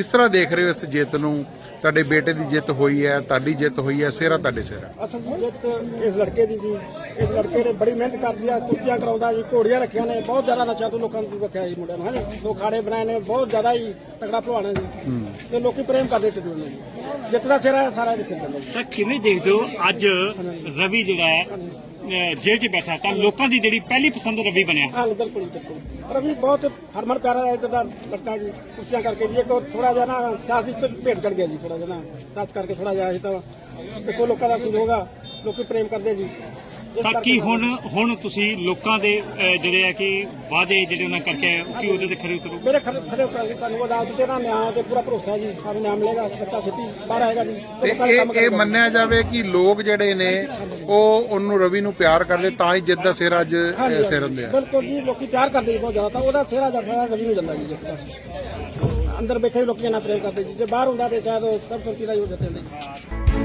ਕਿਸ ਤਰ੍ਹਾਂ ਦੇਖ ਰਹੇ ਹੋ ਇਸ ਜਿੱਤ ਨੂੰ? ਤੁਹਾਡੇ ਬੇਟੇ ਦੀ ਜਿੱਤ ਹੋਈ ਹੈ ਤੁਹਾਡੀ ਜਿੱਤ ਹੋਈ ਹੈ ਸਿਹਰਾ ਤੁਹਾਡੇ ਸਿਰ ਹੈ ਅਸਲ ਜਿੱਤ ਇਸ ਲੜਕੇ ਦੀ ਜੀ ਇਸ ਲੜਕੇ ਨੇ ਬੜੀ ਮਿਹਨਤ ਕਰਦੀ ਆ ਕੁਸ਼ਤੀਆਂ ਕਰਾਉਂਦਾ ਜੀ ਘੋੜੀਆਂ ਰੱਖੀਆਂ ਨੇ ਬਹੁਤ ਜ਼ਿਆਦਾ ਨਸ਼ਾ ਤੋਂ ਲੋਕਾਂ ਨੂੰ ਰੱਖਿਆ ਜੀ ਮੁੰਡਿਆਂ ਨੂੰ ਹਾਂਜੀ ਦੋ ਖਾੜੇ ਬਣਾਏ ਨੇ ਬਹੁਤ ਜ਼ਿਆਦਾ ਹੀ ਤਕੜਾ ਭਲਵਾਨ ਹੈ ਜੀ। ਤੇ ਲੋਕੀ ਪ੍ਰੇਮ ਕਰਦੇ ਟਿੱਡੂ ਨੂੰ। ਜਿੱਤ ਦਾ ਸਿਰਾ ਸਾਰਾ ਦੇ ਸਿਰ ਤੇ ਜੀ। ਤਾਂ ਕਿਵੇਂ ਦੇਖਦੇ ਹੋ ਅੱਜ ਰਵੀ ਜਿਹੜਾ ਹੈ ਜੇਲ੍ਹ 'ਚ ਬੈਠਾ ਤਾਂ ਲੋਕਾਂ ਦੀ ਜਿਹੜੀ ਪਹਿਲੀ ਪਸੰਦ ਰਵੀ ਬਣਿਆ। ਹਾਂ ਬਿਲਕੁਲ ਜੀ, ਬਿਲਕੁਲ। ਰਵੀ ਬਹੁਤ ਹਰਮਨ ਪਿਆਰਾ ਹੈ ਦਾ ਲੜਕਾ ਜੀ ਕੁਸ਼ਤੀਆਂ ਕਰਕੇ ਜੀ ਇੱਕ ਥੋੜਾ ਜਿਹਾ ਨਾ ਸਾਥੀ ਤੋਂ ਭੇਟ ਚੜ ਗਿਆ ਜੀ ਥੋੜਾ ਜਿਹਾ ਨਾ ਸਾਥ ਕਰਕੇ ਥੋੜਾ ਜਿਹਾ ਇਹ ਤਾਂ ਦੇਖੋ ਲੋਕਾਂ ਦਾ ਸਹਿਯੋਗ ਆ ਲੋਕੀ ਪ੍ਰੇਮ ਕਰਦੇ ਜੀ। ਤਾਂ ਕੀ ਹੁਣ ਹੁਣ ਤੁਸੀਂ ਲੋਕਾਂ ਦੇ ਜਿਹੜੇ ਆ ਕਿ ਵਾਅਦੇ ਜਿਹੜੇ ਉਹਨਾਂ ਕਰਕੇ ਕਿ ਉਹਦੇ ਤੇ ਖਰੇ ਉਤਰੋ? ਮੇਰੇ ਖੜੇ ਖੜੇ ਕਰਾਂਗੇ ਤੁਹਾਨੂੰ ਅਦਾਲਤ ਤੇ ਨਾ ਨਿਆਂ ਤੇ ਪੂਰਾ ਭਰੋਸਾ ਜੀ। ਸਾਨੂੰ ਨਿਆਂ ਮਿਲੇਗਾ ਬੱਚਾ ਛੇਤੀ ਬਾਹਰ ਆਏਗਾ ਜੀ। ਤੇ ਇਹ ਇਹ। ਮੰਨਿਆ ਜਾਵੇ ਕਿ ਲੋਕ ਜਿਹੜੇ ਨੇ ਉਹ ਉਹਨੂੰ ਰਵੀ ਨੂੰ ਪਿਆਰ ਕਰਦੇ ਤਾਂ ਹੀ ਜਿੱਤ ਦਾ ਸਿਰ ਅੱਜ ਸਿਰ ਹੁੰਦੇ ਆ। ਬਿਲਕੁਲ ਜੀ ਲੋਕੀ ਪਿਆਰ ਕਰਦੇ ਬਹੁਤ ਜ਼ਿਆਦਾ। ਤਾਂ ਉਹਦਾ ਸਿਹਰਾ ਜਰਦਾ ਰਵੀ ਨੂੰ ਜਾਂਦਾ ਜੀ ਅੰਦਰ ਬੈਠੇ ਲੋਕੀ ਇਹਨਾਂ ਪ੍ਰੇਮ ਕਰਦੇ ਜੀ। ਜੇ ਬਾਹਰ ਹੁੰਦਾ ਤੇ ਸ਼ਾਇਦ ਉਹ ਸਭ ਸੰਤੀ ਦਾ ਹੀ ਹੋ ਜਾਂਦੇ ਹੁੰਦੇ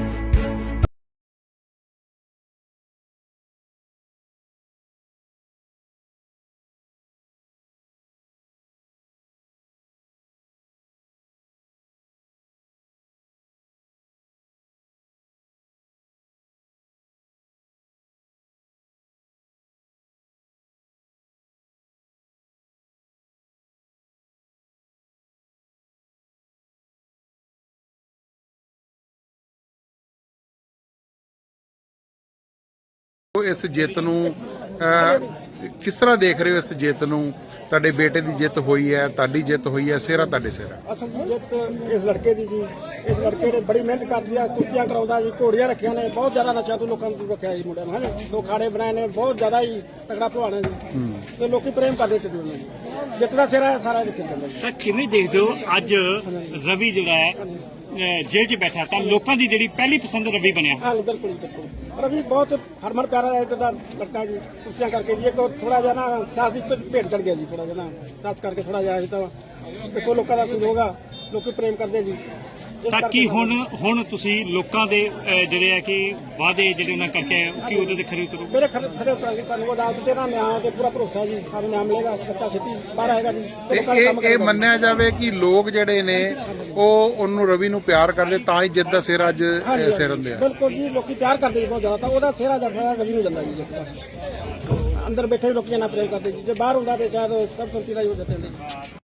ਇਸ ਜਿੱਤ ਨੂੰ ਕਿਸ ਤਰ੍ਹਾਂ ਦੇਖ ਰਹੇ ਹੋ ਇਸ ਜਿੱਤ ਨੂੰ? ਤੁਹਾਡੇ ਬੇਟੇ ਦੀ ਜਿੱਤ ਹੋਈ ਹੈ ਤੁਹਾਡੀ ਜਿੱਤ ਹੋਈ ਹੈ ਸਿਹਰਾ ਤੁਹਾਡੇ ਸਿਰ ਹੈ ਅਸਲ ਜਿੱਤ ਇਸ ਲੜਕੇ ਦੀ ਜੀ। ਇਸ ਲੜਕੇ ਨੇ ਬੜੀ ਮਿਹਨਤ ਕਰਦੀ ਆ ਕੁਸ਼ਤੀਆਂ ਕਰਾਉਂਦਾ ਜੀ ਘੋੜੀਆਂ ਰੱਖੀਆਂ ਨੇ ਬਹੁਤ ਜ਼ਿਆਦਾ ਨਸ਼ਾ ਤੋਂ ਲੋਕਾਂ ਨੂੰ ਰੱਖਿਆ ਜੀ ਮੁੰਡਿਆਂ ਨੂੰ ਹਾਂਜੀ ਦੋ ਖਾੜੇ ਬਣਾਏ ਨੇ ਬਹੁਤ ਜ਼ਿਆਦਾ ਹੀ ਤਕੜਾ ਭਲਵਾਨ ਹੈ ਜੀ। ਤੇ ਲੋਕੀ ਪ੍ਰੇਮ ਕਰਦੇ ਟਿੱਡੂ ਨੂੰ ਜਿੱਤ ਦਾ ਸਿਰਾ ਸਾਰਾ ਦੇ ਸਿਰ ਤੇ ਜੀ। ਤਾਂ ਕਿਵੇਂ ਦੇਖਦੇ ਹੋ ਅੱਜ ਰਵੀ ਜਿਹੜਾ ਹੈ ਜੇਲ੍ਹ 'ਚ ਬੈਠਾ ਤਾਂ ਲੋਕਾਂ ਦੀ ਜਿਹੜੀ ਪਹਿਲੀ ਪਸੰਦ ਰਵੀ ਬਣਿਆ। ਹਾਂ ਬਿਲਕੁਲ ਜੀ, ਬਿਲਕੁਲ। ਰਵੀ ਬਹੁਤ ਹਰਮਨ ਪਿਆਰਾ ਹੈ ਦਾ ਲੜਕਾ ਜੀ ਕੁਸ਼ਤੀਆਂ ਕਰਕੇ ਜੀ ਇੱਕ ਥੋੜਾ ਜਿਹਾ ਨਾ ਸਾਥੀ ਤੋਂ ਭੇਟ ਚੜ ਗਿਆ ਜੀ ਥੋੜਾ ਜਿਹਾ ਨਾ ਸਾਥ ਕਰਕੇ ਥੋੜਾ ਜਿਹਾ ਇਹ ਤਾਂ ਦੇਖੋ ਲੋਕਾਂ ਦਾ ਸਹਿਯੋਗ ਆ ਲੋਕੀ ਪ੍ਰੇਮ ਕਰਦੇ ਜੀ। ਤਾਂ ਕੀ ਹੁਣ ਹੁਣ ਤੁਸੀਂ ਲੋਕਾਂ ਦੇ ਜਿਹੜੇ ਆ ਕਿ ਵਾਅਦੇ ਜਿਹੜੇ ਉਹਨਾਂ ਕਰਕੇ ਕਿ ਉਹਦੇ ਤੇ ਖਰੇ ਉਤਰੋ? ਮੇਰੇ ਖੜੇ ਖੜੇ ਕਰਾਂਗੇ ਤੁਹਾਨੂੰ ਅਦਾਲਤ ਤੇ ਨਾ ਨਿਆਂ ਤੇ ਪੂਰਾ ਭਰੋਸਾ ਜੀ ਸਾਨੂੰ ਨਿਆਂ ਮਿਲੇਗਾ ਬੱਚਾ ਛੇਤੀ ਬਾਹਰ ਆਏਗਾ ਜੀ। ਇਹ ਇਹ। ਮੰਨਿਆ ਜਾਵੇ ਕਿ ਲੋਕ ਜਿਹੜੇ ਨੇ ਉਹ ਉਹਨੂੰ ਰਵੀ ਨੂੰ ਪਿਆਰ ਕਰਦੇ ਤਾਂ ਹੀ ਜਿੱਤ ਦਾ ਸਿਰ ਅੱਜ ਸਿਰ ਹੁੰਦੇ ਆ। ਬਿਲਕੁਲ ਜੀ ਲੋਕੀ ਪਿਆਰ ਕਰਦੇ ਜੀ ਬਹੁਤ ਜ਼ਿਆਦਾ ਤਾਂ ਉਹਦਾ ਸਿਹਰਾ ਜਰਦਾ ਰਵੀ ਨੂੰ ਜਾਂਦਾ ਜੀ ਅੰਦਰ ਬੈਠੇ ਲੋਕੀ ਇਹਨਾਂ ਪ੍ਰੇਮ ਕਰਦੇ ਜੀ ਜੇ ਬਾਹਰ ਹੁੰਦਾ ਤੇ ਸ਼ਾਇਦ ਸਭ ਸੰਤੀ ਦਾ ਹੀ ਹੋ ਜਾਂਦੇ